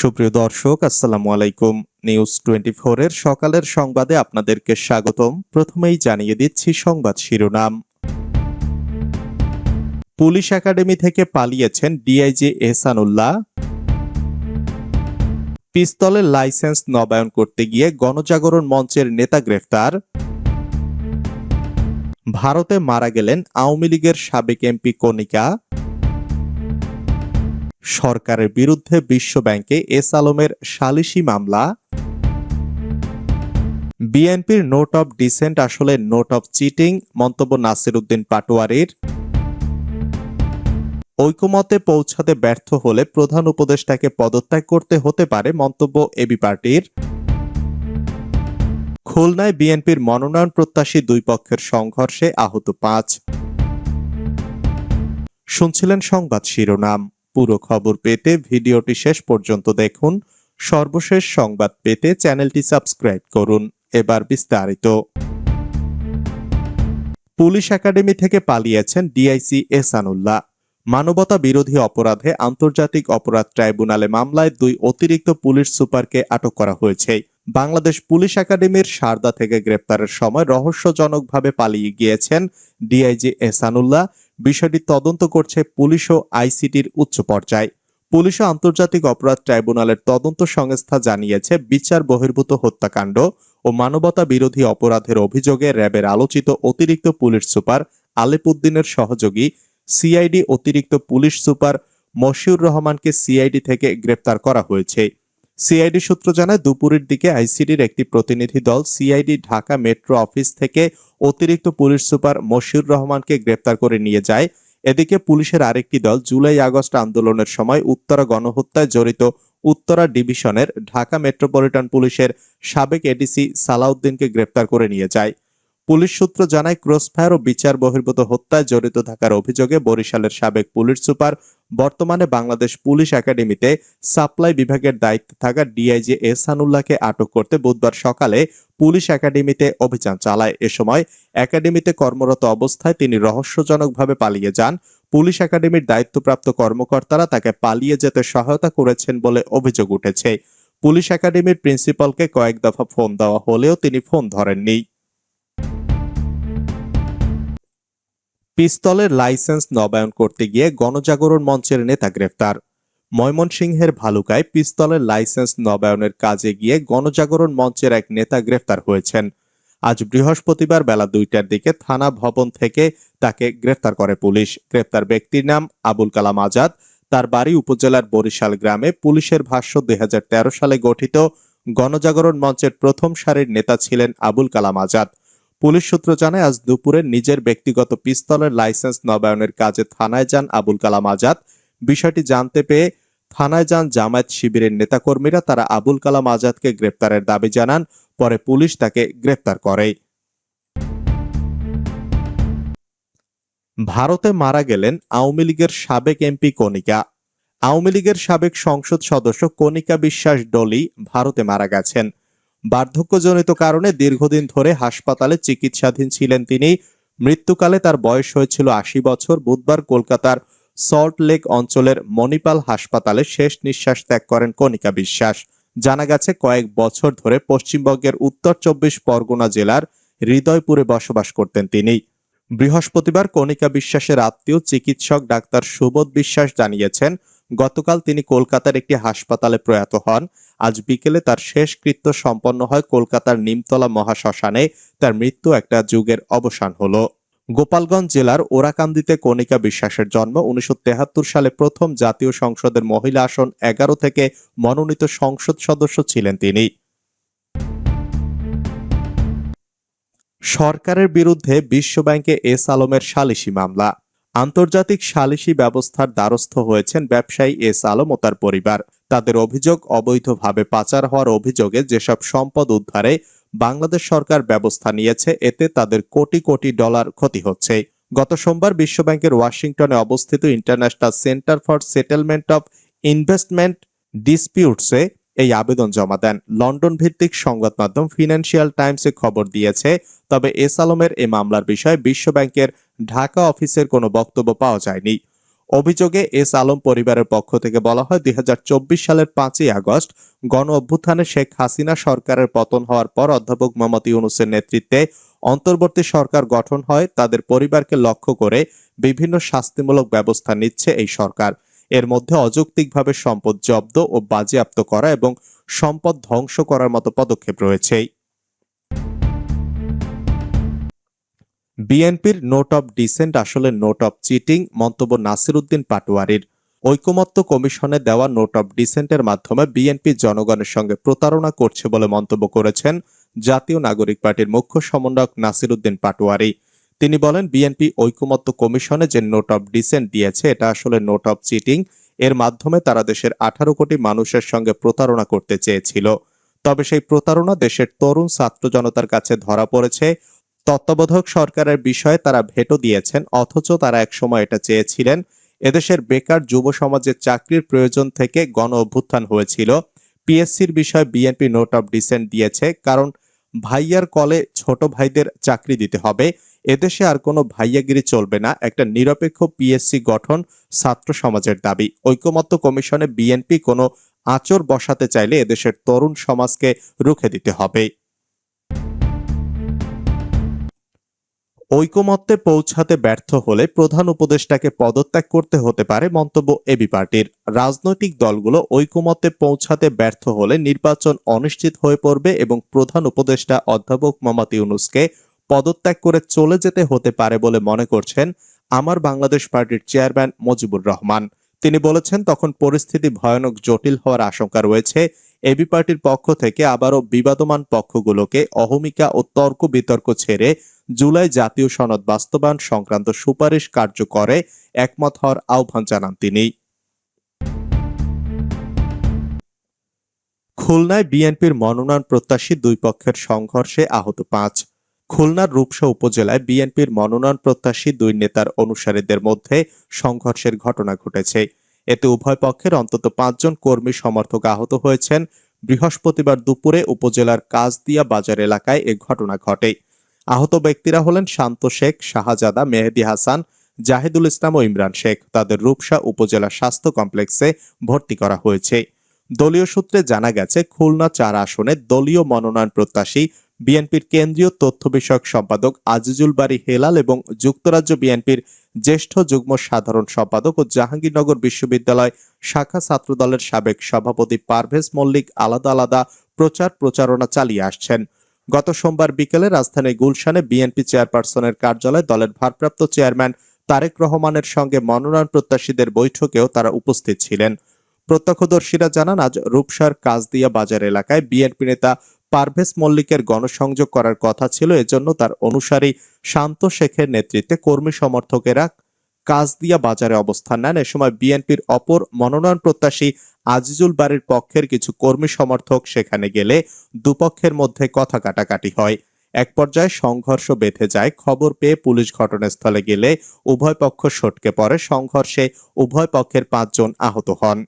সুপ্রিয় দর্শক, আসসালামু আলাইকুম। নিউজ টোয়েন্টি এর সকালের সংবাদে আপনাদেরকে স্বাগতম। প্রথমেই জানিয়ে দিচ্ছি সংবাদ শিরোনাম। পুলিশ একাডেমি থেকে পালিয়েছেন ডিআইজি এহসানুল্লাহ। পিস্তলের লাইসেন্স নবায়ন করতে গিয়ে গণজাগরণ মঞ্চের নেতা গ্রেফতার। ভারতে মারা গেলেন আওয়ামী লীগের সাবেক এমপি কণিকা। সরকারের বিরুদ্ধে বিশ্ব ব্যাংকে এস আলমের সালিসি মামলা। বিএনপির নোট অব ডিসেন্ট আসলে নোট অব চিটিং, মন্তব্য নাসির উদ্দিন পাটোয়ারির। ঐকমতে পৌঁছাতে ব্যর্থ হলে প্রধান উপদেষ্টাকে পদত্যাগ করতে হতে পারে মন্তব্য এবি পার্টির। খুলনায় বিএনপির মনোনয়ন প্রত্যাশী দুই পক্ষের সংঘর্ষে আহত পাঁচ। শুনছিলেন সংবাদ শিরোনাম। পুরো খবর পেতে ভিডিওটি শেষ পর্যন্ত দেখুন। সর্বশেষ সংবাদ পেতে চ্যানেলটি সাবস্ক্রাইব করুন। এবার বিস্তারিত। পুলিশ একাডেমি থেকে পালিয়েছেন ডিআইসি এহসানুল্লাহ। মানবতা বিরোধী অপরাধে আন্তর্জাতিক অপরাধ ট্রাইব্যুনালে মামলায় দুই অতিরিক্ত পুলিশ সুপারকে আটক করা হয়েছে। বাংলাদেশ পুলিশ একাডেমির সারদা থেকে গ্রেপ্তারের সময় রহস্যজনকভাবে পালিয়ে গিয়েছেন ডিআইজি এহসানুল্লাহ। বিষয়টি তদন্ত করছে পুলিশ ও আইসিটির উচ্চ পর্যায়ে। পুলিশ ও আন্তর্জাতিক অপরাধ ট্রাইব্যুনালের তদন্ত সংস্থা জানিয়েছে, বিচার বহির্ভূত হত্যাকাণ্ড ও মানবতা বিরোধী অপরাধের অভিযোগে র্যাবের আলোচিত অতিরিক্ত পুলিশ সুপার আলেপুদ্দিনের সহযোগী সিআইডি অতিরিক্ত পুলিশ সুপার মশিউর রহমানকে সিআইডি থেকে গ্রেপ্তার করা হয়েছে। সিআইডি সূত্র জানায়, দুপুরের দিকে আইসিডির একটি প্রতিনিধি দল সিআইডি ঢাকা মেট্রো অফিস থেকে অতিরিক্ত পুলিশ সুপার মশিউর রহমানকে গ্রেপ্তার করে নিয়ে যায়। এদিকে পুলিশের আরেকটি দল জুলাই আগস্ট আন্দোলনের সময় উত্তরা গণহত্যায় জড়িত উত্তরা ডিভিশনের ঢাকা মেট্রোপলিটন পুলিশের সাবেক এডিসি সালাউদ্দিনকে গ্রেপ্তার করে নিয়ে যায়। পুলিশ সূত্র জানায়, ক্রসফায়ার ও বিচার বহির্ভূত হত্যায় জড়িত থাকার অভিযোগে বরিশালের সাবেক পুলিশ সুপার, বর্তমানে বাংলাদেশ পুলিশ একাডেমিতে সাপ্লাই বিভাগের দায়িত্বে থাকা ডিআইজি এহসানুল্লাহকে আটক করতে বুধবার সকালে পুলিশ একাডেমিতে অভিযান চালায়। এ সময় একাডেমিতে কর্মরত অবস্থায় তিনি রহস্যজনকভাবে পালিয়ে যান। পুলিশ একাডেমির দায়িত্বপ্রাপ্ত কর্মকর্তারা তাকে পালিয়ে যেতে সহায়তা করেছেন বলে অভিযোগ উঠেছে। পুলিশ একাডেমির প্রিন্সিপালকে কয়েক দফা ফোন দেওয়া হলেও তিনি ফোন ধরেননি। পিস্তলের লাইসেন্স নবায়ন করতে গিয়ে গণজাগরণ মঞ্চের নেতা গ্রেফতার। ময়মনসিংহের ভালুকায় পিস্তলের লাইসেন্স নবায়নের কাজে গিয়ে গণজাগরণ মঞ্চের এক নেতা গ্রেফতার হয়েছেন। আজ বৃহস্পতিবার বেলা দুইটার দিকে থানা ভবন থেকে তাকে গ্রেফতার করে পুলিশ। গ্রেফতার ব্যক্তির নাম আবুল কালাম আজাদ। তার বাড়ি উপজেলার বরিশাল গ্রামে পুলিশের ভাষ্য দুই হাজার তেরো সালে গঠিত গণজাগরণ মঞ্চের প্রথম সারির নেতা ছিলেন আবুল কালাম আজাদ। পুলিশ সূত্র জানায়, আজ দুপুরে নিজের ব্যক্তিগত পিস্তলের লাইসেন্স নবায়নের কাজে থানায় যান আবুল কালাম আজাদ। বিষয়টি জানতে পেয়ে থানায় যান জামায়াত শিবিরের নেতাকর্মীরা। তারা আবুল কালাম আজাদকে গ্রেপ্তারের দাবি জানান, পরে পুলিশ তাকে গ্রেপ্তার করে। ভারতে মারা গেলেন আওয়ামী লীগের সাবেক এমপি কণিকা। আওয়ামী লীগের সাবেক সংসদ সদস্য কণিকা বিশ্বাস ডলি ভারতে মারা গেছেন। বার্ধক্যজনিত কারণে দীর্ঘদিন ধরে হাসপাতালে চিকিৎসাধীন ছিলেন তিনি। মৃত্যুকালে তার বয়স হয়েছিল আশি বছর। বুধবার কলকাতার সল্ট লেক অঞ্চলের মণিপাল হাসপাতালে শেষ নিঃশ্বাস ত্যাগ করেন কণিকা বিশ্বাস। জানা গেছে, কয়েক বছর ধরে পশ্চিমবঙ্গের উত্তর চব্বিশ পরগনা জেলার হৃদয়পুরে বসবাস করতেন তিনি। বৃহস্পতিবার কণিকা বিশ্বাসের আত্মীয়, চিকিৎসক ডাক্তার সুবোধ বিশ্বাস জানিয়েছেন গতকাল তিনি কলকাতার একটি হাসপাতালে প্রয়াত হন। আজ বিকেলে তার শেষকৃত্য সম্পন্ন হয় কলকাতার নিমতলা মহাশ্মশানে। তার মৃত্যু একটা যুগের অবসান হলো। গোপালগঞ্জ জেলার ওরাকান্দিতে কণিকা বিশ্বাসের জন্ম। উনিশশো সালে প্রথম জাতীয় সংসদের মহিলা আসন এগারো থেকে মনোনীত সংসদ সদস্য ছিলেন তিনি। সরকারের বিরুদ্ধে বিশ্বব্যাংকে এস আলমের সালিসি মামলা। আন্তর্জাতিক সালিসি ব্যবস্থার দ্বারস্থ হয়েছেন ব্যবসায়ী এস আলম ও তার পরিবার। তাদের অভিযোগ, অবৈধভাবে পাচার হওয়ার অভিযোগে যেসব সম্পদ উদ্ধারে বাংলাদেশ সরকার ব্যবস্থা নিয়েছে, এতে তাদের কোটি কোটি ডলার ক্ষতি হচ্ছে। গত সোমবার বিশ্বব্যাংকের ওয়াশিংটনে অবস্থিত international centre for settlement of investment ডিসপিউটসে এই আবেদন জমা দেন। লন্ডন ভিত্তিক সংবাদ মাধ্যম ফিনান্সিয়াল টাইমসে খবর দিয়েছে, তবে এস আলমের এই মামলার বিষয়ে বিশ্বব্যাংকের ঢাকা অফিসের কোনো বক্তব্য পাওয়া যায়নি। অভিযোগে এস আলম পরিবারের পক্ষ থেকে বলা হয়, দুই হাজার চব্বিশ সালের পাঁচই আগস্ট গণ অভ্যুত্থানে শেখ হাসিনা সরকারের পতন হওয়ার পর অধ্যাপক মোহাম্মদ ইউনুসের নেতৃত্বে অন্তর্বর্তী সরকার গঠন হয়। তাদের পরিবারকে লক্ষ্য করে বিভিন্ন শাস্তিমূলক ব্যবস্থা নিচ্ছে এই সরকার। এর মধ্যে অযৌক্তিকভাবে সম্পদ জব্দ ও বাজেয়াপ্ত করা এবং সম্পদ ধ্বংস করার মতো পদক্ষেপ রয়েছে। বিএনপির নোট অফ ডিসেন্ট আসলে নোট অফ চিটিং মন্তব্য নাসির উদ্দিন পাটোয়ারির। ঐকমত্য কমিশনে দেওয়া নোট অফ ডিসেন্টের মাধ্যমে বিএনপি জনগণের সঙ্গে প্রতারণা করছে বলে মন্তব্য করেছেন জাতীয় নাগরিক পার্টির মুখ্য সমন্বয়ক নাসির উদ্দিন পাটোয়ারি। তিনি বলেন, বিএনপি ঐকমত্য কমিশনে যে নোট অফ ডিসেন্ট দিয়েছে, এটা আসলে নোট অফ চিটিং। এর মাধ্যমে তারা দেশের আঠারো কোটি মানুষের সঙ্গে প্রতারণা করতে চেয়েছিল। তবে সেই প্রতারণা দেশের তরুণ ছাত্র জনতার কাছে ধরা পড়েছে। তত্ত্বাবধায়ক সরকারের বিষয়ে তারা ভেটো দিয়েছেন, অথচ তারা একসময় এটা চেয়েছিলেন। এদেশের বেকার যুব সমাজের চাকরির প্রয়োজন থেকে গণ অভ্যুত্থান হয়েছিল। পিএসসির বিষয়ে বিএনপি নোট অফ ডিসেন্ট দিয়েছে, কারণ ভাইয়ার কলে ছোট ভাইদের চাকরি দিতে হবে। এদেশে আর কোনো ভাইয়াগিরি চলবে না, একটা নিরপেক্ষ পিএসসি গঠন ছাত্র সমাজের দাবি। ঐক্যমত্য কমিশনে বিএনপি কোনো আচর বসাতে চাইলে এদেশের তরুণ সমাজকে রুখে দিতে হবে। ঐকমত্যে পৌঁছাতে ব্যর্থ হলে প্রধান উপদেষ্টাকে পদত্যাগ করতে হতে পারে মন্তব্য এবি পার্টির। রাজনৈতিক দলগুলো ঐকমত্যে পৌঁছাতে ব্যর্থ হলে নির্বাচন অনিশ্চিত হয়ে পড়বে এবং প্রধান উপদেষ্টা অধ্যাপক মোহাম্মদ ইউনুসকে পদত্যাগ করে চলে যেতে হতে পারে বলে মনে করছেন আমার বাংলাদেশ পার্টির চেয়ারম্যান মুজিবুর রহমান। তিনি বলেছেন, তখন পরিস্থিতি ভয়ানক জটিল হওয়ার আশঙ্কা রয়েছে। এবি পার্টির পক্ষ থেকে আবারও বিবাদমান পক্ষগুলোকে অহমিকা ও তর্ক বিতর্ক ছেড়ে জুলাই জাতীয় সনদ বাস্তবায়ন সংক্রান্ত সুপারিশ কার্যকরে একমত হওয়ার আহ্বান জানান তিনি। খুলনায় বিএনপির মনোনয়ন প্রত্যাশী দুই পক্ষের সংঘর্ষে আহত পাঁচ। খুলনার রূপসা উপজেলায় বিএনপির মনোনয়ন প্রত্যাশী দুই নেতার অনুসারীদের মধ্যে সংঘর্ষের ঘটনা ঘটেছে। এতে উভয় পক্ষের অন্তত পাঁচজন কর্মী সমর্থক আহত হয়েছেন। বৃহস্পতিবার দুপুরে উপজেলার কাজদিয়া বাজার এলাকায় এ ঘটনা ঘটে। আহত ব্যক্তিরা হলেন শান্ত শেখ, শাহজাদা, মেহেদি হাসান, জাহিদুল ইসলাম ও ইমরান শেখ। তাদের রূপসা উপজেলা স্বাস্থ্য কমপ্লেক্সে ভর্তি করা হয়েছে। দলীয় সূত্রে জানা গেছে, খুলনা চার আসনে দলীয় মনোনয়ন প্রত্যাশী বিএনপির কেন্দ্রীয় তথ্য বিষয়ক সম্পাদক আজিজুল বাড়ি হেলাল এবং যুক্তরাজ্য বিএনপির জ্যেষ্ঠ যুগ্ম সাধারণ সম্পাদক ও জাহাঙ্গীরনগর বিশ্ববিদ্যালয় শাখা ছাত্রদলের সাবেক সভাপতি পারভেজ মল্লিক আলাদা আলাদা প্রচার প্রচারণা চালিয়ে আসছেন। গত সোমবার বিকেলে রাজধানীর গুলশানে বিএনপি চেয়ারপারসনের কার্যালয়ে দলের ভারপ্রাপ্ত চেয়ারম্যান তারেক রহমানের সঙ্গে মনোনয়ন প্রত্যাশীদের বৈঠকেও তারা উপস্থিত ছিলেন। প্রত্যক্ষদর্শীরা জানান, আজ রূপসার কাজদিয়া বাজার এলাকায় বিএনপি নেতা পারভেজ মল্লিকের গণসংযোগ করার কথা ছিল। এজন্য তার অনুসারী শান্ত শেখের নেতৃত্বে কর্মী সমর্থকেরা কাজদিয়া বাজারে অবস্থান নেন। এ সময় বিএনপির অপর মনোনয়ন প্রত্যাশী আজিজুল বাড়ির পক্ষের কিছু কর্মী সমর্থক সেখানে গেলে দুপক্ষের মধ্যে কথা কাটাকাটি হয়। এক পর্যায়ে সংঘর্ষ বেঁধে যায়। খবর পেয়ে পুলিশ ঘটনাস্থলে গেলে উভয় পক্ষ সটকে পড়ে। সংঘর্ষে উভয় পক্ষের পাঁচজন আহত হন।